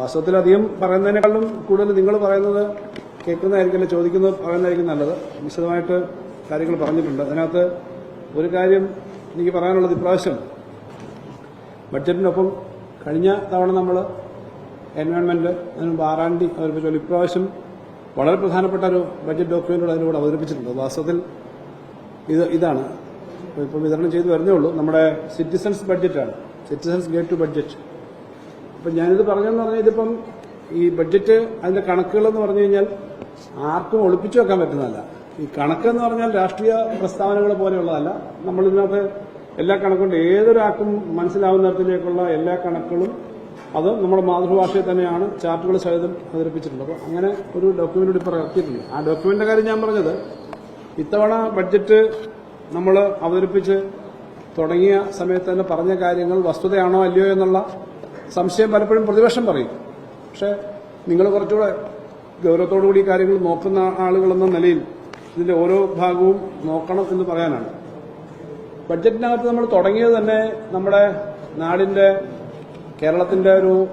വാസ്തവത്തിൽ അധികം പറയുന്നതിനേക്കാളും കൂടുതൽ നിങ്ങൾ പറയുന്നത് കേൾക്കുന്നതായിരിക്കില്ല ചോദിക്കുന്നത് പറയുന്നതായിരിക്കും നല്ലത്. വിശദമായിട്ട് കാര്യങ്ങൾ പറഞ്ഞിട്ടുണ്ട്. അതിനകത്ത് ഒരു കാര്യം എനിക്ക് പറയാനുള്ളത് ഇപ്രാവശ്യം ബഡ്ജറ്റിനൊപ്പം കഴിഞ്ഞ തവണ നമ്മൾ എൻവയോൺമെന്റ് അതിന് ആറാണ്ടി അവതരിപ്പിച്ചു ഇപ്രാവശ്യം വളരെ പ്രധാനപ്പെട്ട ഒരു ബഡ്ജറ്റ് ഡോക്യുമെന്റുകൾ അതിലൂടെ അവതരിപ്പിച്ചിട്ടുണ്ട്. വാസ്തവത്തിൽ ഇത് ഇതാണ്. ഇപ്പോൾ വിതരണം ചെയ്തു വരുന്നേ ഉള്ളൂ. നമ്മുടെ സിറ്റിസൺസ് ബഡ്ജറ്റാണ് സിറ്റിസൺസ് ഗേറ്റ് ടു ബഡ്ജറ്റ് അപ്പം ഞാനിത് പറഞ്ഞെന്ന് പറഞ്ഞാൽ ഇതിപ്പം ഈ ബഡ്ജറ്റ് അതിന്റെ കണക്കുകൾ എന്ന് പറഞ്ഞു കഴിഞ്ഞാൽ ആർക്കും ഒളിപ്പിച്ചു വെക്കാൻ പറ്റുന്നതല്ല. ഈ കണക്കെന്ന് പറഞ്ഞാൽ രാഷ്ട്രീയ പ്രസ്താവനകൾ പോലെയുള്ളതല്ല. നമ്മൾ ഇതിനകത്ത് എല്ലാ കണക്കുണ്ട്. ഏതൊരാൾക്കും മനസ്സിലാവുന്ന തരത്തിലേക്കുള്ള എല്ലാ കണക്കുകളും അത് നമ്മുടെ മാതൃഭാഷയിൽ തന്നെയാണ് ചാർട്ടുകൾ സഹിതം അവതരിപ്പിച്ചിട്ടുണ്ട്. അപ്പോൾ അങ്ങനെ ഒരു ഡോക്യുമെന്റ് ഇപ്പോൾ ഇറക്കിയിട്ടുണ്ട് ആ ഡോക്യുമെന്റിന്റെ കാര്യം ഞാൻ പറഞ്ഞത് ഇത്തവണ ബഡ്ജറ്റ് നമ്മൾ അവതരിപ്പിച്ച് തുടങ്ങിയ സമയത്ത് തന്നെ പറഞ്ഞ കാര്യങ്ങൾ വസ്തുതയാണോ അല്ലയോ എന്നുള്ള സംശയം പലപ്പോഴും പ്രതിപക്ഷം പറയും. പക്ഷേ നിങ്ങൾ കുറച്ചുകൂടെ ഗൗരവത്തോടുകൂടി കാര്യങ്ങൾ നോക്കുന്ന ആളുകളെന്ന നിലയിൽ ഇതിന്റെ ഓരോ ഭാഗവും നോക്കണം എന്ന് പറയാനാണ്. ബഡ്ജറ്റിനകത്ത് നമ്മൾ തുടങ്ങിയത് തന്നെ നമ്മുടെ നാടിന്റെ കേരളത്തിന്റെ ഒരു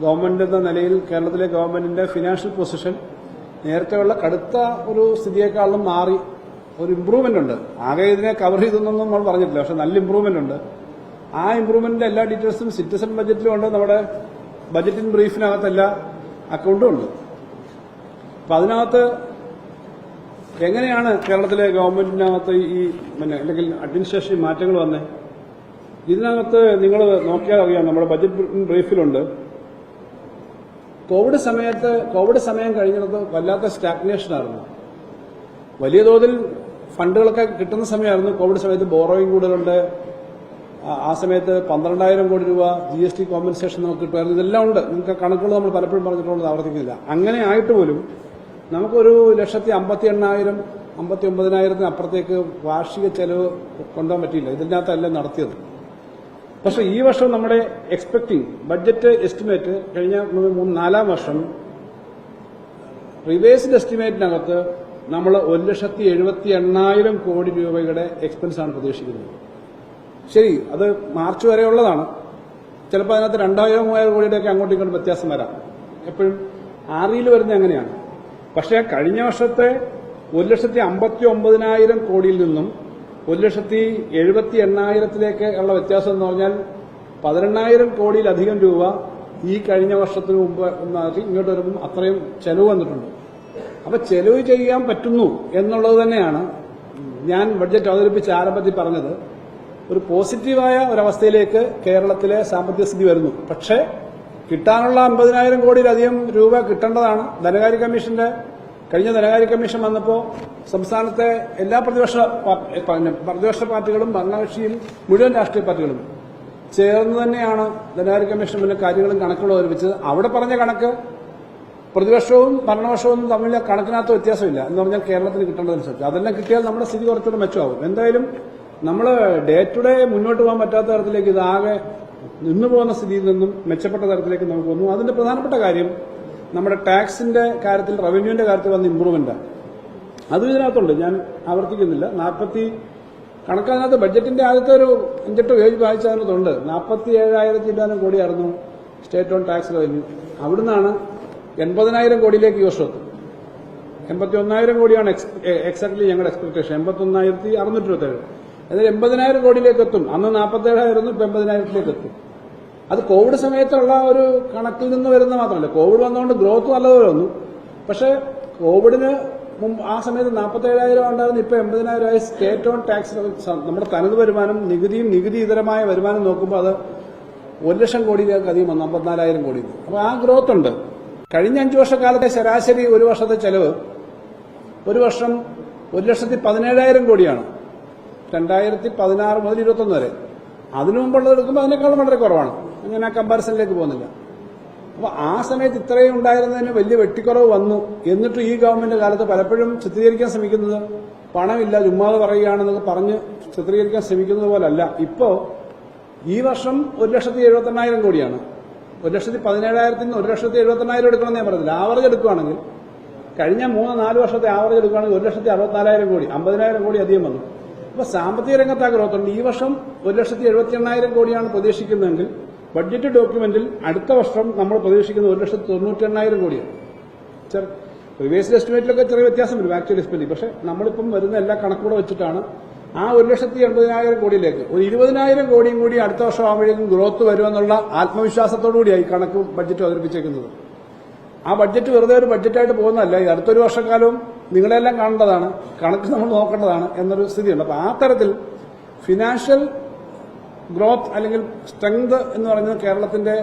ഗവൺമെന്റ് എന്ന നിലയിൽ കേരളത്തിലെ ഗവൺമെന്റിന്റെ ഫിനാൻഷ്യൽ പൊസിഷൻ നേരത്തെയുള്ള കടുത്ത ഒരു സ്ഥിതിയേക്കാളും മാറി ഒരു ഇംപ്രൂവ്മെന്റ് ഉണ്ട്. ആകെ ഇതിനെ കവർ ചെയ്തൊന്നും നമ്മൾ പറഞ്ഞിട്ടില്ല. പക്ഷെ നല്ല ഇംപ്രൂവ്മെന്റ് ഉണ്ട്. ആ ഇംപ്രൂവ്മെന്റിന്റെ എല്ലാ ഡീറ്റെയിൽസും സിറ്റിസൺ ബജറ്റിലും ഉണ്ട്. നമ്മുടെ ബജറ്റിൻ ബ്രീഫിനകത്ത് എല്ലാ അക്കൗണ്ടും ഉണ്ട്. അപ്പൊ അതിനകത്ത് എങ്ങനെയാണ് കേരളത്തിലെ ഗവൺമെന്റിനകത്ത് ഈ പിന്നെ അല്ലെങ്കിൽ അഡ്മിനിസ്ട്രേഷൻ മാറ്റങ്ങൾ വന്നേ? ഇതിനകത്ത് നിങ്ങൾ നോക്കിയാൽ അറിയാം. നമ്മുടെ ബജറ്റ് ബ്രീഫിലുണ്ട് കോവിഡ് സമയത്ത് കോവിഡ് സമയം കഴിഞ്ഞിടത്ത് വല്ലാത്ത സ്റ്റാഗ്നേഷൻ ആയിരുന്നു. വലിയ തോതിൽ ഫണ്ടുകളൊക്കെ കിട്ടുന്ന സമയമായിരുന്നു. കോവിഡ് സമയത്ത് ബോറോയിങ് കൂടുതലുണ്ട്. ആ- സമയത്ത് പന്ത്രണ്ടായിരം കോടി രൂപ ജി എസ് ടി കോമ്പൻസേഷൻ നമുക്ക് കിട്ടുമായിരുന്നു. ഇതെല്ലാം ഉണ്ട്. നിങ്ങൾക്ക് കണക്കുകൾ നമ്മൾ പലപ്പോഴും പറഞ്ഞിട്ടുള്ളത് ആവർത്തിക്കുന്നില്ല. അങ്ങനെ ആയിട്ട് പോലും നമുക്കൊരു ലക്ഷത്തി അമ്പത്തി എണ്ണായിരം അമ്പത്തി ഒമ്പതിനായിരത്തിന് അപ്പുറത്തേക്ക് വാർഷിക ചെലവ് കൊണ്ടുപോകാൻ പറ്റിയില്ല. ഇതിനകത്തല്ല നടത്തിയത്. പക്ഷേ ഈ വർഷം നമ്മുടെ എക്സ്പെക്ടിങ് ബഡ്ജറ്റ് എസ്റ്റിമേറ്റ് കഴിഞ്ഞ മൂന്ന് നാലാം വർഷം റിവേഴ്സ്ഡ് എസ്റ്റിമേറ്റിനകത്ത് നമ്മൾ ഒരു ലക്ഷത്തി എഴുപത്തി എണ്ണായിരം കോടി രൂപയുടെ എക്സ്പെൻസാണ് പ്രതീക്ഷിക്കുന്നത്. ശരി അത് മാർച്ച് വരെ ഉള്ളതാണ്. ചിലപ്പോൾ അതിനകത്ത് രണ്ടായിരം മൂവായിരം കോടിയുടെയൊക്കെ അങ്ങോട്ടും ഇങ്ങോട്ടും വ്യത്യാസം വരാം. എപ്പോഴും ആറിയിൽ വരുന്നത് അങ്ങനെയാണ് പക്ഷേ കഴിഞ്ഞ വർഷത്തെ ഒരു ലക്ഷത്തി അമ്പത്തി ഒമ്പതിനായിരം കോടിയിൽ നിന്നും ഒരു ലക്ഷത്തി എഴുപത്തി എണ്ണായിരത്തിലേക്ക് ഉള്ള വ്യത്യാസം എന്ന് പറഞ്ഞാൽ പതിനെണ്ണായിരം കോടിയിലധികം രൂപ ഈ കഴിഞ്ഞ വർഷത്തിന് മുമ്പ് ഇങ്ങോട്ട് വരുമ്പോൾ അത്രയും ചെലവ് വന്നിട്ടുണ്ട്. അപ്പൊ ചെലവ് ചെയ്യാൻ പറ്റുന്നു എന്നുള്ളത് തന്നെയാണ് ഞാൻ ബഡ്ജറ്റ് അവതരിപ്പിച്ച ആരംഭത്തിൽ പറഞ്ഞത്. ഒരു പോസിറ്റീവായ ഒരവസ്ഥയിലേക്ക് കേരളത്തിലെ സാമ്പത്തിക സ്ഥിതി വരുന്നു. പക്ഷേ കിട്ടാനുള്ള അമ്പതിനായിരം കോടിയിലധികം രൂപ കിട്ടേണ്ടതാണ്. ധനകാര്യ കമ്മീഷന്റെ കഴിഞ്ഞ ധനകാര്യ കമ്മീഷൻ വന്നപ്പോൾ സംസ്ഥാനത്തെ എല്ലാ പ്രതിപക്ഷ പ്രതിപക്ഷ പാർട്ടികളും ഭരണകക്ഷിയും മുഴുവൻ രാഷ്ട്രീയ പാർട്ടികളും ചേർന്ന് തന്നെയാണ് ധനകാര്യ കമ്മീഷൻ മുന്നിൽ കാര്യങ്ങളും കണക്കുകളും ഒരുമിച്ചത്. അവിടെ പറഞ്ഞ കണക്ക് പ്രതിപക്ഷവും ഭരണപക്ഷവും തമ്മിൽ കണക്കിനകത്ത് വ്യത്യാസമില്ല എന്ന് പറഞ്ഞാൽ കേരളത്തിന് കിട്ടേണ്ടതനുസരിച്ച് അതെല്ലാം കിട്ടിയാൽ നമ്മുടെ സ്ഥിതി കുറച്ചുകൂടെ മെച്ചമാവും എന്തായാലും നമ്മൾ ഡേ ടു ഡേ മുന്നോട്ട് പോകാൻ പറ്റാത്ത തരത്തിലേക്ക് ഇതാകെ നിന്നു പോകുന്ന സ്ഥിതിയിൽ നിന്നും മെച്ചപ്പെട്ട തരത്തിലേക്ക് നമുക്ക് വന്നു. അതിന്റെ പ്രധാനപ്പെട്ട കാര്യം നമ്മുടെ ടാക്സിന്റെ കാര്യത്തിൽ റവന്യൂവിന്റെ കാര്യത്തിൽ വന്ന ഇംപ്രൂവ്മെന്റ് അതും ഇതിനകത്തുണ്ട്. ഞാൻ ആവർത്തിക്കുന്നില്ല. നാൽപ്പത്തി കണക്കതിനകത്ത് ബഡ്ജറ്റിന്റെ ആദ്യത്തെ ഒരു അഞ്ചെട്ട് ഏഴ് വായിച്ചതിനകത്തുണ്ട്. നാൽപ്പത്തി ഏഴായിരത്തി ഇല്ലാനും കോടിയായിരുന്നു സ്റ്റേറ്റ് ഓൺ ടാക്സ് റവന്യൂ അവിടുന്നാണ് എൺപതിനായിരം കോടിയിലേക്ക് എത്തും എൺപത്തി ഒന്നായിരം കോടിയാണ് എക്സാക്ട്ലി ഞങ്ങളുടെ എക്സ്പെക്ടേഷൻ എൺപത്തി ഒന്നായിരത്തി അറുന്നൂറ്റി ഇരുപത്തേഴ് അതായത് എൺപതിനായിരം കോടിയിലേക്ക് എത്തും അന്ന് നാൽപ്പത്തേഴായിരുന്നു ഇപ്പൊ എൺപതിനായിരത്തിലേക്ക് എത്തും അത് കോവിഡ് സമയത്തുള്ള ഒരു കണക്കിൽ നിന്ന് വരുന്ന മാത്രമല്ല. കോവിഡ് വന്നുകൊണ്ട് ഗ്രോത്ത് നല്ലതുപോലെ വന്നു. പക്ഷേ കോവിഡിന് ആ സമയത്ത് നാൽപ്പത്തേഴായിരം ഉണ്ടായിരുന്നു ഇപ്പൊ എൺപതിനായിരമായി സ്റ്റേറ്റ് ഓൺ ടാക്സ് നമ്മുടെ തനത് വരുമാനം നികുതിയും നികുതി ഇതരമായ വരുമാനം നോക്കുമ്പോൾ അത് ഒരു ലക്ഷം കോടിയിലേക്ക് അധികം വന്നു അമ്പത്തിനാലായിരം കോടി അപ്പൊ ആ ഗ്രോത്ത് ഉണ്ട്. കഴിഞ്ഞ അഞ്ചു വർഷക്കാലത്തെ ശരാശരി ഒരു വർഷത്തെ ചെലവ് ഒരു വർഷം ഒരു ലക്ഷത്തി പതിനേഴായിരം കോടിയാണ്. രണ്ടായിരത്തി പതിനാറ് മുതൽ ഇരുപത്തൊന്ന് വരെ. അതിനു മുമ്പുള്ളത് എടുക്കുമ്പോൾ അതിനേക്കാളും വളരെ കുറവാണ്. ഞാൻ ആ കമ്പാരിസണിലേക്ക് പോകുന്നില്ല. അപ്പൊ ആ സമയത്ത് ഇത്രയും ഉണ്ടായിരുന്നതിന് വലിയ വെട്ടിക്കുറവ് വന്നു. എന്നിട്ട് ഈ ഗവൺമെന്റ് കാലത്ത് പലപ്പോഴും ചിത്രീകരിക്കാൻ ശ്രമിക്കുന്നത് പണമില്ല ചുമ്മാതെ പറയുകയാണെന്നൊക്കെ പറഞ്ഞ് ചിത്രീകരിക്കാൻ ശ്രമിക്കുന്നത് പോലല്ല. ഇപ്പോ ഈ വർഷം ഒരു ലക്ഷത്തി എഴുപത്തെണ്ണായിരം കോടിയാണ്. ഒരു ലക്ഷത്തി പതിനേഴായിരത്തിൽ നിന്ന് ഒരു ലക്ഷത്തി എഴുപത്തെണ്ണായിരം എടുക്കണം ഞാൻ പറഞ്ഞില്ല. ആവറേജ് എടുക്കുകയാണെങ്കിൽ കഴിഞ്ഞ മൂന്ന് നാല് വർഷത്തെ ആവറേജ് എടുക്കുകയാണെങ്കിൽ ഒരു ലക്ഷത്തി അറുപത്തിനാലായിരം കോടി അമ്പതിനായിരം കോടി അധികം വന്നു. അപ്പൊ സാമ്പത്തിക രംഗത്ത് ആ ഗ്രോത്ത് ഉണ്ട് ഈ വർഷം ഒരു ലക്ഷത്തി എഴുപത്തി എണ്ണായിരം കോടിയാണ് പ്രതീക്ഷിക്കുന്നതെങ്കിൽ ബഡ്ജറ്റ് ഡോക്യുമെന്റിൽ അടുത്ത വർഷം നമ്മൾ പ്രതീക്ഷിക്കുന്ന ഒരു ലക്ഷത്തി തൊണ്ണൂറ്റി എണ്ണായിരം കോടിയാണ് പ്രീവിയസ് എസ്റ്റിമേറ്റിലൊക്കെ ചെറിയ വ്യത്യാസം വരും ആക്ച്വൽ എസ്റ്റിമേറ്റ് പക്ഷെ നമ്മളിപ്പം വരുന്ന എല്ലാ കണക്കൂടെ വെച്ചിട്ടാണ് ആ ഒരു ലക്ഷത്തി എൺപതിനായിരം കോടിയിലേക്ക് ഒരു ഇരുപതിനായിരം കോടിയും കൂടി അടുത്ത വർഷം ആവുമ്പോഴേക്കും ഗ്രോത്ത് വരുമെന്നുള്ള ആത്മവിശ്വാസത്തോടു കൂടിയായി കണക്കും ബഡ്ജറ്റ് അവതരിപ്പിച്ചേക്കുന്നത്. ആ ബഡ്ജറ്റ് വെറുതെ ഒരു ബഡ്ജറ്റായിട്ട് പോകുന്നതല്ല. ഈ അടുത്തൊരു വർഷക്കാലവും നിങ്ങളെല്ലാം കാണേണ്ടതാണ്. കണക്ക് നമ്മൾ നോക്കേണ്ടതാണ് എന്നൊരു സ്ഥിതിയുണ്ട്. അപ്പൊ ആ തരത്തിൽ ഫിനാൻഷ്യൽ ഗ്രോത്ത് അല്ലെങ്കിൽ സ്ട്രെങ്ത് എന്ന് പറയുന്നത് കേരളത്തിന്റെ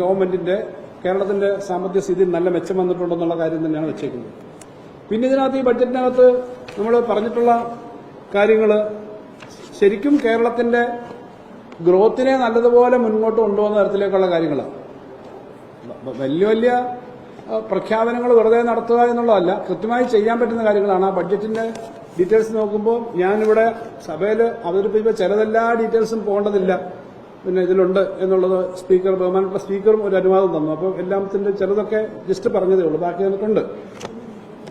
ഗവൺമെന്റിന്റെ കേരളത്തിന്റെ സാമ്പത്തിക സ്ഥിതി നല്ല മെച്ചം വന്നിട്ടുണ്ടെന്നുള്ള കാര്യം തന്നെയാണ് വെച്ചേക്കുന്നത്. പിന്നെ ഇതിനകത്ത് ഈ ബഡ്ജറ്റിനകത്ത് നമ്മൾ പറഞ്ഞിട്ടുള്ള കാര്യങ്ങൾ ശരിക്കും കേരളത്തിന്റെ ഗ്രോത്തിനെ നല്ലതുപോലെ മുന്നോട്ട് കൊണ്ടുപോകുന്ന തരത്തിലേക്കുള്ള കാര്യങ്ങളാണ്. വലിയ വലിയ പ്രഖ്യാപനങ്ങൾ വെറുതെ നടത്തുക എന്നുള്ളതല്ല കൃത്യമായി ചെയ്യാൻ പറ്റുന്ന കാര്യങ്ങളാണ്. ആ ബഡ്ജറ്റിന്റെ ഡീറ്റെയിൽസ് നോക്കുമ്പോൾ ഞാനിവിടെ സഭയിൽ അവതരിപ്പിക്കുമ്പോൾ ചിലതെല്ലാ ഡീറ്റെയിൽസും പോകേണ്ടതില്ല. പിന്നെ ഇതിലുണ്ട് എന്നുള്ളത് സ്പീക്കർ ബഹുമാനപ്പെട്ട സ്പീക്കറും ഒരു അനുവാദം തന്നു. അപ്പോൾ എല്ലാത്തിന്റെ ചിലതൊക്കെ ജസ്റ്റ് പറഞ്ഞതേ ഉള്ളൂ. ബാക്കി നമുക്കുണ്ട്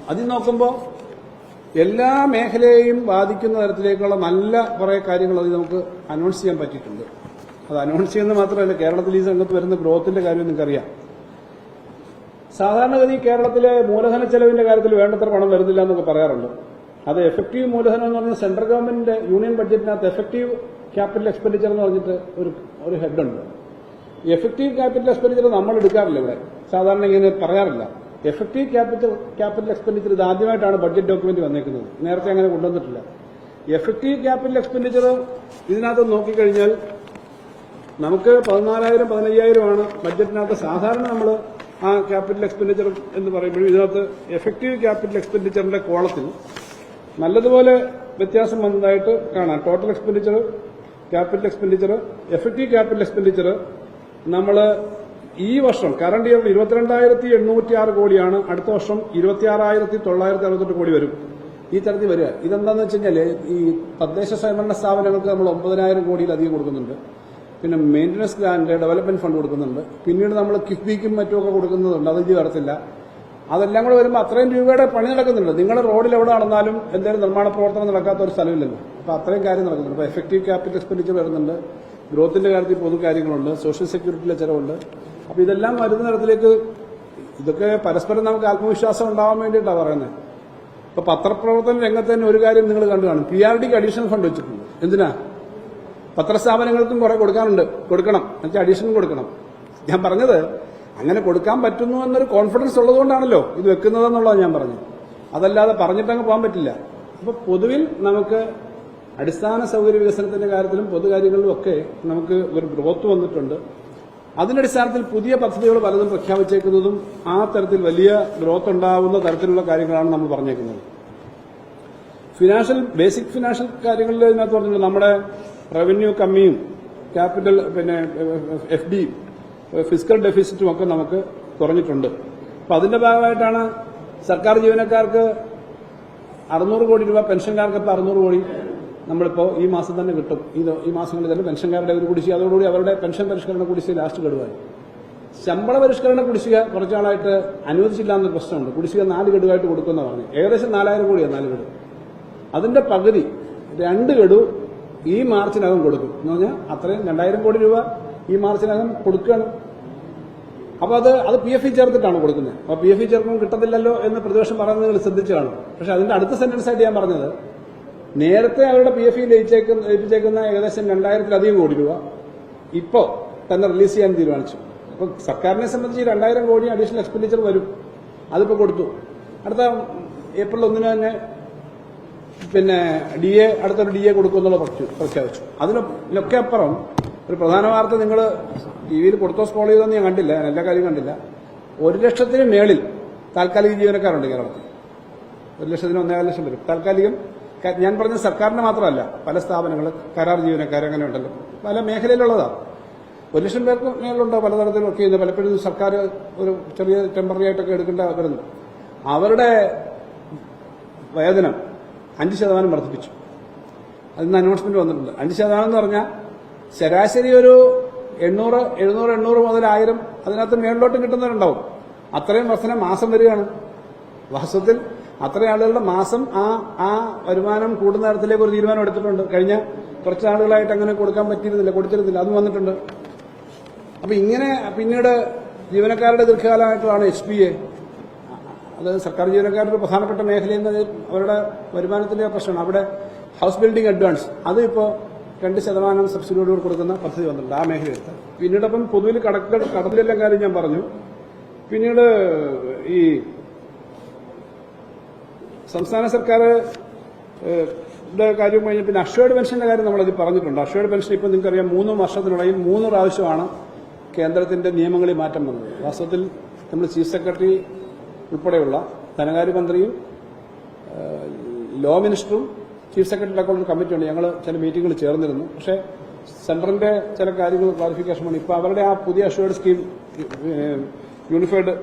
അതിൽ നോക്കുമ്പോൾ എല്ലാ മേഖലയെയും ബാധിക്കുന്ന തരത്തിലേക്കുള്ള നല്ല കുറേ കാര്യങ്ങൾ അതിൽ നമുക്ക് അനൗൺസ് ചെയ്യാൻ പറ്റിയിട്ടുണ്ട്. അത് അനൗൺസ് ചെയ്യുന്നത് മാത്രമല്ല കേരളത്തിൽ ഈ സംഘത്ത് വരുന്ന ഗ്രോത്തിന്റെ കാര്യം നിങ്ങൾക്കറിയാം. സാധാരണഗതി കേരളത്തിലെ മൂലധന ചെലവിന്റെ കാര്യത്തിൽ വേണ്ടത്ര പണം വരുന്നില്ല എന്നൊക്കെ പറയാറുണ്ട്. അത് എഫക്റ്റീവ് മൂലധനം എന്ന് പറഞ്ഞാൽ സെൻട്രൽ ഗവൺമെന്റിന്റെ യൂണിയൻ ബഡ്ജറ്റിനകത്ത് എഫക്റ്റീവ് ക്യാപിറ്റൽ എക്സ്പെൻഡിച്ചർ എന്ന് പറഞ്ഞിട്ട് ഒരു ഒരു ഹെഡുണ്ട് എഫക്റ്റീവ് ക്യാപിറ്റൽ എക്സ്പെൻഡിച്ചർ നമ്മൾ എടുക്കാറില്ല ഇവിടെ. സാധാരണ ഇങ്ങനെ പറയാറില്ല. എഫക്റ്റീവ് ക്യാപിറ്റൽ ക്യാപിറ്റൽ എക്സ്പെൻഡിച്ചർ ഇത് ആദ്യമായിട്ടാണ് ബഡ്ജറ്റ് ഡോക്യുമെന്റ് വന്നേക്കുന്നത്. നേരത്തെ അങ്ങനെ കൊണ്ടുവന്നിട്ടില്ല. എഫക്റ്റീവ് ക്യാപിറ്റൽ എക്സ്പെൻഡിച്ചർ ഇതിനകത്ത് നോക്കിക്കഴിഞ്ഞാൽ നമുക്ക് പതിനാലായിരം പതിനയ്യായിരമാണ് ബഡ്ജറ്റിനകത്ത് സാധാരണ നമ്മൾ ആ ക്യാപിറ്റൽ എക്സ്പെൻഡിച്ചർ എന്ന് പറയുമ്പോഴും ഇതിനകത്ത് എഫക്റ്റീവ് ക്യാപിറ്റൽ എക്സ്പെൻഡിച്ചറിന്റെ കോളത്തിൽ നല്ലതുപോലെ വ്യത്യാസം വന്നതായിട്ട് കാണാം. Total expenditure capital expenditure effective capital expenditure നമ്മൾ ഈ വർഷം കറണ്ട് ഇയറിൽ ഇരുപത്തിരണ്ടായിരത്തി എണ്ണൂറ്റി ആറ് കോടിയാണ്. അടുത്ത വർഷം ഇരുപത്തിയാറായിരത്തി തൊള്ളായിരത്തി അറുപത്തെട്ട് കോടി വരും. ഈ തരത്തിൽ വരിക. ഇതെന്താണെന്ന് വെച്ച് കഴിഞ്ഞാൽ ഈ തദ്ദേശ സ്വയംഭരണ സ്ഥാപനങ്ങൾക്ക് നമ്മൾ ഒമ്പതിനായിരം കോടിയിലധികം കൊടുക്കുന്നുണ്ട്. പിന്നെ മെയിന്റനൻസ് ഗ്രാൻഡ് ഡെവലപ്മെന്റ് ഫണ്ട് കൊടുക്കുന്നുണ്ട്. പിന്നീട് നമ്മൾ കിഫ്ബിക്കും മറ്റുമൊക്കെ കൊടുക്കുന്നതുണ്ട്. അത് ഇത് അതെല്ലാം കൂടെ വരുമ്പോൾ അത്രയും രൂപയുടെ പണി നടക്കുന്നുണ്ട്. നിങ്ങളുടെ റോഡിൽ എവിടെ നടന്നാലും എന്തെങ്കിലും നിർമ്മാണ പ്രവർത്തനം നടക്കാത്ത ഒരു സ്ഥലമില്ലല്ലോ. അപ്പോൾ അത്രയും കാര്യം നടക്കുന്നുണ്ട്. അപ്പോൾ എഫക്റ്റീവ് ക്യാപിറ്റൽ എക്സ്പെൻഡിച്ചർ വരുന്നുണ്ട്. ഗ്രോത്തിന്റെ കാര്യത്തിൽ പൊതു കാര്യങ്ങളുണ്ട്. സോഷ്യൽ സെക്യൂരിറ്റിയിലെ ചിലവുണ്ട്. അപ്പോൾ ഇതെല്ലാം വരുന്ന തരത്തിലേക്ക് ഇതൊക്കെ പരസ്പരം നമുക്ക് ആത്മവിശ്വാസം ഉണ്ടാവാൻ വേണ്ടിയിട്ടാണ് പറയുന്നത് ഇപ്പോൾ പത്രപ്രവർത്തന രംഗത്ത് തന്നെ ഒരു കാര്യം നിങ്ങൾ കണ്ടു കാണും. പി ആർ ഡിക്ക് അഡീഷണൽ ഫണ്ട് വെച്ചിട്ടുണ്ട്. എന്തിനാ? പത്രസ്ഥാപനങ്ങൾക്കും കുറെ കൊടുക്കാനുണ്ട്. കൊടുക്കണം. എന്നുവെച്ചാൽ അഡീഷണൽ കൊടുക്കണം. ഞാൻ പറഞ്ഞത് അങ്ങനെ കൊടുക്കാൻ പറ്റുന്നു എന്നൊരു കോൺഫിഡൻസ് ഉള്ളതുകൊണ്ടാണല്ലോ ഇത് വെക്കുന്നതെന്നുള്ളത് ഞാൻ പറഞ്ഞു അതല്ലാതെ പറഞ്ഞിട്ടങ്ങ് പോകാൻ പറ്റില്ല. അപ്പൊ പൊതുവിൽ നമുക്ക് അടിസ്ഥാന സൗകര്യ വികസനത്തിന്റെ കാര്യത്തിലും പൊതുകാര്യങ്ങളിലും ഒക്കെ നമുക്ക് ഒരു ഗ്രോത്ത് വന്നിട്ടുണ്ട്. അതിന്റെ അടിസ്ഥാനത്തിൽ പുതിയ പദ്ധതികൾ പലതും പ്രഖ്യാപിച്ചേക്കുന്നതും ആ തരത്തിൽ വലിയ ഗ്രോത്ത് ഉണ്ടാവുന്ന തരത്തിലുള്ള കാര്യങ്ങളാണ് നമ്മൾ പറഞ്ഞേക്കുന്നത്. ഫിനാൻഷ്യൽ ബേസിക് ഫിനാൻഷ്യൽ കാര്യങ്ങളിൽ ഇതിനകത്ത് പറഞ്ഞിട്ടുണ്ട്. നമ്മുടെ റവന്യൂ കമ്മിയും ക്യാപിറ്റൽ പിന്നെ എഫ് ഡിയും ഫിസിക്കൽ ഡെഫിസിറ്റും ഒക്കെ നമുക്ക് കുറഞ്ഞിട്ടുണ്ട്. അപ്പൊ അതിന്റെ ഭാഗമായിട്ടാണ് സർക്കാർ ജീവനക്കാർക്ക് അറുന്നൂറ് കോടി രൂപ പെൻഷൻകാർക്ക് ഇപ്പൊ അറുന്നൂറ് കോടി നമ്മളിപ്പോ ഈ മാസം തന്നെ കിട്ടും. ഇത് ഈ മാസങ്ങളിൽ തന്നെ പെൻഷൻകാരുടെ ഒരു കുടിശ്ശിക അതോടുകൂടി അവരുടെ പെൻഷൻ പരിഷ്കരണ കുടിശ്ശിക ലാസ്റ്റ് ഗഡുവായി ശമ്പള പരിഷ്കരണ കുടിശ്ശിക കുറച്ചാളായിട്ട് അനുവദിച്ചില്ല എന്നൊരു പ്രശ്നമുണ്ട്. കുടിശ്ശിക നാല് ഗഡുവായിട്ട് കൊടുക്കുമെന്ന് പറഞ്ഞു. ഏകദേശം നാലായിരം കോടിയാണ് നാല് ഗഡു അതിന്റെ പകുതി രണ്ട് ഗഡു ഈ മാർച്ചിനകം കൊടുക്കും. എന്ന് പറഞ്ഞാൽ അത്രയും രണ്ടായിരം കോടി രൂപ ഈ മാർച്ചിനകം കൊടുക്കുകയാണ്. അപ്പോൾ അത് അത് പി എഫ് ഇ ചേർത്തിട്ടാണ് കൊടുക്കുന്നത്. അപ്പോൾ പി എഫ് ഇ ചേർക്കുമ്പോൾ കിട്ടത്തില്ലല്ലോ എന്ന് പ്രതിപക്ഷം പറയുന്നത് നിങ്ങൾ ശ്രദ്ധിച്ചു കാണും പക്ഷെ അതിന്റെ അടുത്ത സെന്റൻസ് ആയിട്ട് ഞാൻ പറഞ്ഞത് നേരത്തെ അവരുടെ പി എഫ് ഇ ലയിച്ചേക്കുന്ന ഏകദേശം രണ്ടായിരത്തിലധികം കോടി രൂപ ഇപ്പോൾ തന്നെ റിലീസ് ചെയ്യാൻ തീരുമാനിച്ചു. അപ്പോൾ സർക്കാരിനെ സംബന്ധിച്ച് രണ്ടായിരം കോടി അഡീഷണൽ എക്സ്പെൻഡിച്ചർ വരും. അതിപ്പോ കൊടുത്തു. അടുത്ത ഏപ്രിൽ ഒന്നിന് തന്നെ പിന്നെ ഡി എ അടുത്തൊരു ഡി എ കൊടുക്കുമെന്നുള്ള പ്രഖ്യാ- പ്രഖ്യാപിച്ചു. അതിനൊക്കെ അപ്പുറം ഒരു പ്രധാന വാർത്ത നിങ്ങൾ ടി വിയിൽ കൊടുത്തോ സ്ക്രോൾ ചെയ്തോന്ന് ഞാൻ കണ്ടില്ല എല്ലാ കാര്യവും കണ്ടില്ല. ഒരു ലക്ഷത്തിന് മേളിൽ താൽക്കാലിക ജീവനക്കാരുണ്ട് കേരളത്തിൽ. ഒരു ലക്ഷത്തിന് ഒന്നേകാൽ ലക്ഷം വരും. താൽക്കാലികം ഞാൻ പറഞ്ഞ സർക്കാരിന് മാത്രമല്ല പല സ്ഥാപനങ്ങൾ കരാർ ജീവനക്കാർ അങ്ങനെ ഉണ്ടല്ലോ. പല മേഖലയിലുള്ളതാണ് ഒരു ലക്ഷം പേർക്ക് മേലുണ്ടോ പലതരത്തിൽ വർക്ക് ചെയ്യുന്നത് പലപ്പോഴും സർക്കാർ ഒരു ചെറിയ ടെമ്പററി ആയിട്ടൊക്കെ എടുക്കേണ്ട വരുന്നു അവരുടെ വേതനം അഞ്ച് ശതമാനം വർദ്ധിപ്പിച്ചു. അതിന്ന് അനൗൺസ്മെന്റ് വന്നിട്ടുണ്ട്. അഞ്ച് ശതമാനം എന്ന് പറഞ്ഞാൽ ശരാശരി ഒരു എണ്ണൂറ് എഴുന്നൂറ് എണ്ണൂറ് മുതൽ ആയിരം അതിനകത്ത് മേളിലോട്ടും കിട്ടുന്നവരുണ്ടാവും. അത്രയും വർധന മാസം വരികയാണ്. വാസ്തവത്തിൽ അത്രയും ആളുകളുടെ മാസം ആ ആ വരുമാനം കൂടുന്ന തരത്തിലേക്ക് ഒരു തീരുമാനം എടുത്തിട്ടുണ്ട്. കഴിഞ്ഞ കുറച്ച് ആളുകളായിട്ട് അങ്ങനെ കൊടുക്കാൻ പറ്റിയിരുന്നില്ല കൊടുത്തിരുന്നില്ല. അതും വന്നിട്ടുണ്ട്. അപ്പൊ ഇങ്ങനെ പിന്നീട് ജീവനക്കാരുടെ ദീർഘകാലമായിട്ടുള്ളതാണ് എച്ച് പി എ. അത് സർക്കാർ ജീവനക്കാരുടെ പ്രധാനപ്പെട്ട മേഖല എന്നത് അവരുടെ വരുമാനത്തിന്റെ പ്രശ്നമാണ്. അവിടെ ഹൗസ് ബിൽഡിംഗ് അഡ്വാൻസ് അത് ഇപ്പോൾ രണ്ട് ശതമാനം സബ്സിഡിയോട് കൊടുക്കുന്ന പദ്ധതി വന്നിട്ടുണ്ട് ആ മേഖല എടുത്ത് പിന്നീട് അപ്പം പൊതുവിൽ കടക്കൾ കടലിലെല്ലാം കാര്യം ഞാൻ പറഞ്ഞു. പിന്നീട് ഈ സംസ്ഥാന സർക്കാർ കാര്യം കഴിഞ്ഞ് പിന്നെ അക്ഷേഡ് പെൻഷന്റെ കാര്യം നമ്മളത് പറഞ്ഞിട്ടുണ്ട്. അക്ഷേഡ് പെൻഷൻ ഇപ്പം നിങ്ങൾക്കറിയാം മൂന്ന് വർഷത്തിനുള്ളിൽ മൂന്ന് പ്രാവശ്യമാണ് കേന്ദ്രത്തിന്റെ നിയമങ്ങളിൽ മാറ്റം വന്നത്. വാസ്തവത്തിൽ നമ്മൾ ചീഫ് സെക്രട്ടറി ഉൾപ്പെടെയുള്ള ധനകാര്യമന്ത്രിയും മന്ത്രിയും ലോ മിനിസ്റ്ററും ചീഫ് സെക്രട്ടറി അക്കൗണ്ട് ഒരു കമ്മിറ്റി ഉണ്ട് ഞങ്ങൾ ചില മീറ്റിംഗുകൾ ചേർന്നിരുന്നു. പക്ഷേ സെൻട്രലിന്റെ ചില കാര്യങ്ങൾ ക്ലാരിഫിക്കേഷൻ വേണം ഇപ്പോൾ അവരുടെ ആ പുതിയ അഷ്വേർഡ് സ്കീം യൂണിഫൈഡ്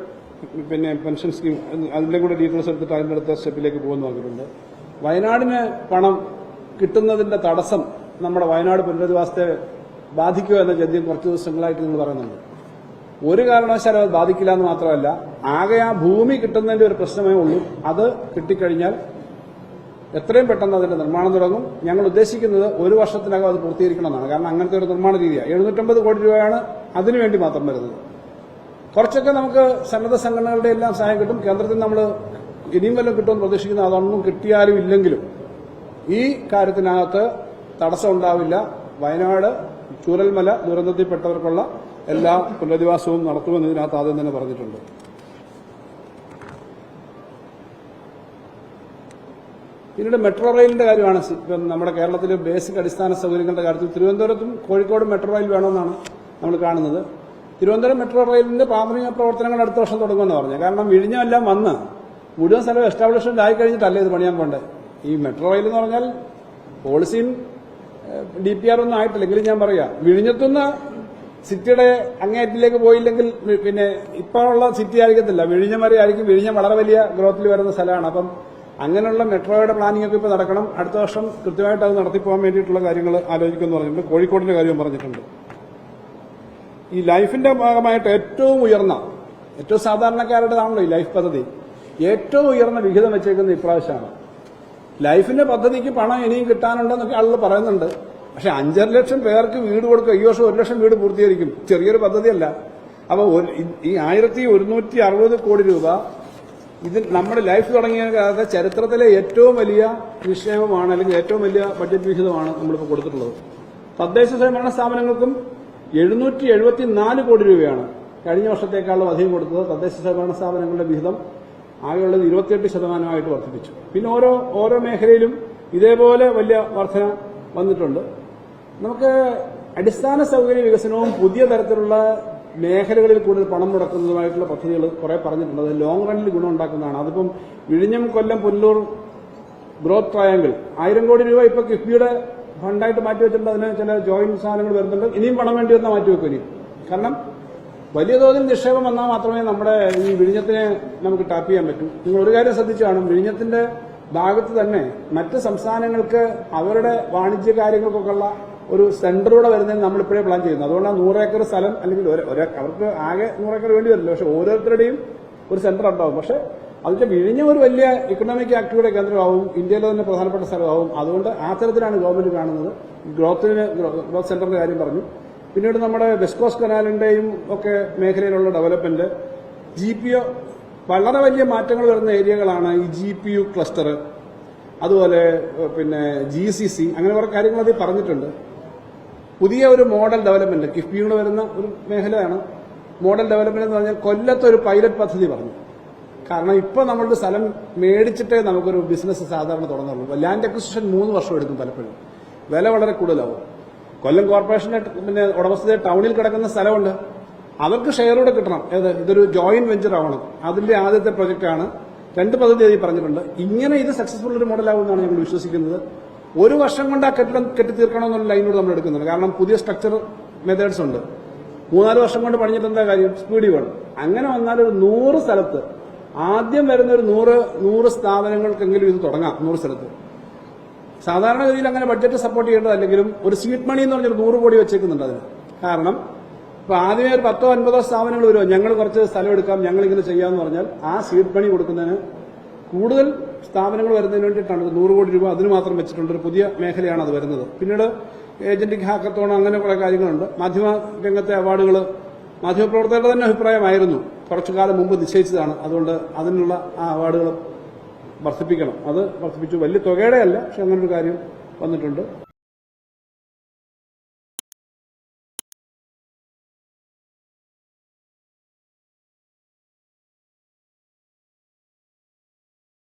പിന്നെ പെൻഷൻ സ്കീം അതിന്റെ കൂടെ ഡീറ്റെയിൽസ് എടുത്തിട്ട് അതിന്റെ അടുത്ത സ്റ്റെപ്പിലേക്ക് പോകുന്നു പറഞ്ഞിട്ടുണ്ട്. വയനാടിന് പണം കിട്ടുന്നതിന്റെ തടസ്സം നമ്മുടെ വയനാട് പുനരധിവാസത്തെ ബാധിക്കുമോ എന്ന ചോദ്യം കുറച്ച് ദിവസങ്ങളായിട്ട് നിങ്ങൾ പറയുന്നുണ്ട്. ഒരു കാരണവശാലും അത് ബാധിക്കില്ല എന്ന് മാത്രമല്ല ആകെ ആ ഭൂമി കിട്ടുന്നതിന്റെ ഒരു പ്രശ്നമേ ഉള്ളൂ. അത് കിട്ടിക്കഴിഞ്ഞാൽ എത്രയും പെട്ടെന്ന് അതിന്റെ നിർമ്മാണം തുടങ്ങും. ഞങ്ങൾ ഉദ്ദേശിക്കുന്നത് ഒരു വർഷത്തിനകം അത് പൂർത്തീകരിക്കണമെന്നാണ്. കാരണം അങ്ങനത്തെ ഒരു നിർമ്മാണ രീതിയാണ് എഴുന്നൂറ്റമ്പത് കോടി രൂപയാണ് അതിനുവേണ്ടി മാത്രം വരുന്നത്. കുറച്ചൊക്കെ നമുക്ക് സന്നദ്ധ സംഘടനകളുടെ എല്ലാം സഹായം കിട്ടും. കേന്ദ്രത്തിൽ നമ്മൾ ഇനിയും വല്ലതും കിട്ടുമെന്ന് പ്രതീക്ഷിക്കുന്നത് അതൊന്നും കിട്ടിയാലും ഇല്ലെങ്കിലും ഈ കാര്യത്തിനകത്ത് തടസ്സമുണ്ടാവില്ല വയനാട് ചൂരൽമല ദുരന്തത്തിൽപ്പെട്ടവർക്കുള്ള എല്ലാ പുനരധിവാസവും നടത്തുമെന്ന് ഇതിനകത്ത് ആദ്യം തന്നെ പറഞ്ഞിട്ടുണ്ട്. പിന്നീട് മെട്രോ റെയിലിന്റെ കാര്യമാണ് നമ്മുടെ കേരളത്തിലെ ബേസിക് അടിസ്ഥാന സൗകര്യങ്ങളുടെ കാര്യത്തിൽ തിരുവനന്തപുരത്തും കോഴിക്കോടും മെട്രോ റെയിൽ വേണമെന്നാണ് നമ്മൾ കാണുന്നത്. തിരുവനന്തപുരം മെട്രോ റെയിലിന്റെ പ്രാഥമിക പ്രവർത്തനങ്ങൾ അടുത്ത വർഷം തുടങ്ങുമെന്ന് പറഞ്ഞു. കാരണം വിഴിഞ്ഞമെല്ലാം വന്ന് മുഴുവൻ സ്ഥലം എസ്റ്റാബ്ലിഷ്മെന്റ് ആയി കഴിഞ്ഞിട്ടല്ലേ ഇത് പണിയാൻ പോണ്ടേ? ഈ മെട്രോ റെയിൽ എന്ന് പറഞ്ഞാൽ പോളിസിയും ഡി പി ആർ ഒന്നും ആയിട്ടില്ല. എങ്കിലും ഞാൻ പറയാം വിഴിഞ്ഞത്തുനിന്ന് സിറ്റിയുടെ അങ്ങേയറ്റിലേക്ക് പോയില്ലെങ്കിൽ പിന്നെ ഇപ്പോഴുള്ള സിറ്റി ആയിരിക്കത്തില്ല. വിഴിഞ്ഞം ആയിരിക്കും. വിഴിഞ്ഞം വളരെ വലിയ ഗ്രോത്തിൽ വരുന്ന സ്ഥലമാണ്. അപ്പം അങ്ങനെയുള്ള മെട്രോയുടെ പ്ലാനിംഗ് ഒക്കെ ഇപ്പോൾ നടക്കണം. അടുത്ത വർഷം കൃത്യമായിട്ട് അത് നടത്തിപ്പോകാൻ വേണ്ടിയിട്ടുള്ള കാര്യങ്ങൾ ആലോചിക്കുമെന്ന് പറഞ്ഞിട്ടുണ്ട്. കോഴിക്കോടിന്റെ കാര്യം പറഞ്ഞിട്ടുണ്ട്. ഈ ലൈഫിന്റെ ഭാഗമായിട്ട് ഏറ്റവും ഉയർന്ന ഏറ്റവും സാധാരണക്കാരുടേതാണല്ലോ ഈ ലൈഫ് പദ്ധതി. ഏറ്റവും ഉയർന്ന വിഹിതം വെച്ചേക്കുന്ന ഇപ്രാവശ്യമാണ്. ലൈഫിന്റെ പദ്ധതിക്ക് പണം ഇനിയും കിട്ടാനുണ്ടെന്നൊക്കെ ആളുകൾ പറയുന്നുണ്ട്. പക്ഷെ അഞ്ചര ലക്ഷം പേർക്ക് വീട് കൊടുക്കുക ഈ വർഷം ഒരു ലക്ഷം വീട് പൂർത്തീകരിക്കും. ചെറിയൊരു പദ്ധതിയല്ല. അപ്പൊ ഈ ആയിരത്തി ഒരുന്നൂറ്റി അറുപത് കോടി രൂപ ഇത് നമ്മുടെ ലൈഫ് തുടങ്ങിയ കാലത്തെ ചരിത്രത്തിലെ ഏറ്റവും വലിയ നിക്ഷേപമാണ് അല്ലെങ്കിൽ ഏറ്റവും വലിയ ബഡ്ജറ്റ് വിഹിതമാണ് നമ്മളിപ്പോൾ കൊടുത്തിട്ടുള്ളത്. തദ്ദേശ സ്വയംഭരണ സ്ഥാപനങ്ങൾക്കും എഴുന്നൂറ്റി എഴുപത്തിനാല് കോടി രൂപയാണ് കഴിഞ്ഞ വർഷത്തേക്കാളും അധികം കൊടുത്തത് തദ്ദേശ സ്വയംഭരണ സ്ഥാപനങ്ങളുടെ വിഹിതം. ആകെയുള്ളത് ഇരുപത്തിയെട്ട് ശതമാനമായിട്ട് വർദ്ധിപ്പിച്ചു. പിന്നെ ഓരോ ഓരോ മേഖലയിലും ഇതേപോലെ വലിയ വർധന വന്നിട്ടുണ്ട്. നമുക്ക് അടിസ്ഥാന സൗകര്യ വികസനവും പുതിയ തരത്തിലുള്ള മേഖലകളിൽ കൂടുതൽ പണം മുടക്കുന്നതുമായിട്ടുള്ള പദ്ധതികൾ കുറെ പറഞ്ഞിട്ടുണ്ട്. അത് ലോങ് റണ്ണിൽ ഗുണം ഉണ്ടാക്കുന്നതാണ്. അതിപ്പം വിഴിഞ്ഞം കൊല്ലം പുല്ലൂർ ഗ്രോത്ത് ട്രയാങ്കിൾ ആയിരം കോടി രൂപ ഇപ്പൊ കിഫ്ബിയുടെ ഫണ്ടായിട്ട് മാറ്റി വെച്ചിട്ടുണ്ട്. അതിന് ചില ജോയിന്റ് സാധനങ്ങൾ വരുന്നുണ്ട്. ഇനിയും പണം വേണ്ടി വന്നാൽ മാറ്റി വെക്കും ഇനി. കാരണം വലിയ തോതിൽ നിക്ഷേപം വന്നാൽ മാത്രമേ നമ്മുടെ ഈ വിഴിഞ്ഞത്തിനെ നമുക്ക് ടാപ്പ് ചെയ്യാൻ പറ്റൂ. നിങ്ങൾ ഒരു കാര്യം ശ്രദ്ധിച്ചു കാണും. വിഴിഞ്ഞത്തിന്റെ ഭാഗത്ത് തന്നെ മറ്റ് സംസ്ഥാനങ്ങൾക്ക് അവരുടെ വാണിജ്യ കാര്യങ്ങൾക്കൊക്കെ ഉള്ള ഒരു സെന്ററൂടെ വരുന്നതിന് നമ്മളിപ്പോഴേ പ്ലാൻ ചെയ്യുന്നത് അതുകൊണ്ടാണ് നൂറേക്കർ സ്ഥലം അല്ലെങ്കിൽ അവർക്ക് ആകെ നൂറേക്കർ വേണ്ടി വരില്ല. പക്ഷെ ഓരോരുത്തരുടെയും ഒരു സെന്റർ ഉണ്ടാവും. പക്ഷെ അതിന്റെ വിഴിഞ്ഞ ഒരു വലിയ ഇക്കണോമിക് ആക്ടിവിറ്റി കേന്ദ്രമാവും. ഇന്ത്യയിലെ തന്നെ പ്രധാനപ്പെട്ട സ്ഥലമാവും. അതുകൊണ്ട് ആ തരത്തിലാണ് ഗവൺമെന്റ് കാണുന്നത്. ഗ്രോത്തിന് ഗ്രോത്ത് സെന്ററിന്റെ കാര്യം പറഞ്ഞു. പിന്നീട് നമ്മുടെ വെസ്റ്റ് കോസ്റ്റ് കനാലിന്റെയും ഒക്കെ മേഖലയിലുള്ള ഡെവലപ്മെന്റ് ജി പി ഒ വളരെ വലിയ മാറ്റങ്ങൾ വരുന്ന ഏരിയകളാണ് ഈ ജി പി യു ക്ലസ്റ്റർ അതുപോലെ പിന്നെ ജി സി സി അങ്ങനെ കുറെ കാര്യങ്ങൾ അതിൽ പറഞ്ഞിട്ടുണ്ട്. പുതിയ ഒരു മോഡൽ ഡെവലപ്മെന്റ് കിഫ്ബിയുടെ വരുന്ന ഒരു മേഖലയാണ്. മോഡൽ ഡെവലപ്മെന്റ് എന്ന് പറഞ്ഞാൽ കൊല്ലത്തെ ഒരു പൈലറ്റ് പദ്ധതി പറഞ്ഞു. കാരണം ഇപ്പൊ നമ്മളുടെ സ്ഥലം മേടിച്ചിട്ടേ നമുക്കൊരു ബിസിനസ് സാധാരണ തുടങ്ങുള്ളൂ ലാൻഡ് അക്വിസിഷൻ മൂന്ന് വർഷം എടുക്കും പലപ്പോഴും. വില വളരെ കൂടുതലാവും. കൊല്ലം കോർപ്പറേഷന്റെ പിന്നെ ഉടമസ്ഥതയിൽ ടൗണിൽ കിടക്കുന്ന സ്ഥലമുണ്ട്. അവർക്ക് ഷെയർ കൂടെ കിട്ടണം. ഏത്? ഇതൊരു ജോയിന്റ് വെഞ്ചർ ആവണം. അതിന്റെ ആദ്യത്തെ പ്രൊജക്റ്റാണ് രണ്ട് പദ്ധതി പറഞ്ഞിട്ടുണ്ട്. ഇങ്ങനെ ഇത് സക്സസ്ഫുൾ ഒരു മോഡലാകുമെന്നാണ് ഞങ്ങൾ വിശ്വസിക്കുന്നത്. ഒരു വർഷം കൊണ്ട് ആ കെട്ടിടം കെട്ടി തീർക്കണമെന്നുള്ള ലൈനോട് നമ്മൾ എടുക്കുന്നുണ്ട്. കാരണം പുതിയ സ്ട്രക്ചർ മെത്തേഡ്സ് ഉണ്ട്. മൂന്നാൽ വർഷം കൊണ്ട് പണിഞ്ഞിട്ട് എന്താ കാര്യം? സ്പീഡി വേണം. അങ്ങനെ വന്നാൽ ഒരു നൂറ് സ്ഥലത്ത് ആദ്യം വരുന്ന ഒരു നൂറ് നൂറ് സ്ഥാപനങ്ങൾക്കെങ്കിലും ഇത് തുടങ്ങാം നൂറ് സ്ഥലത്ത്. സാധാരണഗതിയിൽ അങ്ങനെ ബഡ്ജറ്റ് സപ്പോർട്ട് ചെയ്യേണ്ടതല്ലെങ്കിലും ഒരു സീറ്റ് മണി എന്ന് പറഞ്ഞൊരു നൂറ് കോടി വെച്ചേക്കുന്നുണ്ട് അതിന്. കാരണം ഇപ്പൊ ആദ്യമേ ഒരു പത്തോ അൻപതോ സ്ഥാപനങ്ങൾ വരുമോ? ഞങ്ങൾ കുറച്ച് സ്ഥലം എടുക്കാം ഞങ്ങൾ ഇങ്ങനെ ചെയ്യാമെന്ന് പറഞ്ഞാൽ ആ സീറ്റ് പണി കൊടുക്കുന്നതിന് കൂടുതൽ സ്ഥാപനങ്ങൾ വരുന്നതിന് വേണ്ടിയിട്ടാണ് ഒരു നൂറ് കോടി രൂപ അതിന് മാത്രം വെച്ചിട്ടുണ്ട് ഒരു പുതിയ മേഖലയാണ് അത് വരുന്നത്. പിന്നീട് ഏജന്റിക് ഹാക്കത്തോൺ അങ്ങനെ കുറേ കാര്യങ്ങളുണ്ട്. മാധ്യമ രംഗത്തെ അവാർഡുകൾ മാധ്യമപ്രവർത്തകരുടെ തന്നെ അഭിപ്രായമായിരുന്നു. കുറച്ചു കാലം മുമ്പ് നിശ്ചയിച്ചതാണ്. അതുകൊണ്ട് അതിനുള്ള ആ അവാർഡുകൾ വർദ്ധിപ്പിക്കണം. അത് വർദ്ധിപ്പിച്ചു. വലിയ തുകയുടെ അല്ല പക്ഷെ അങ്ങനൊരു കാര്യം വന്നിട്ടുണ്ട്.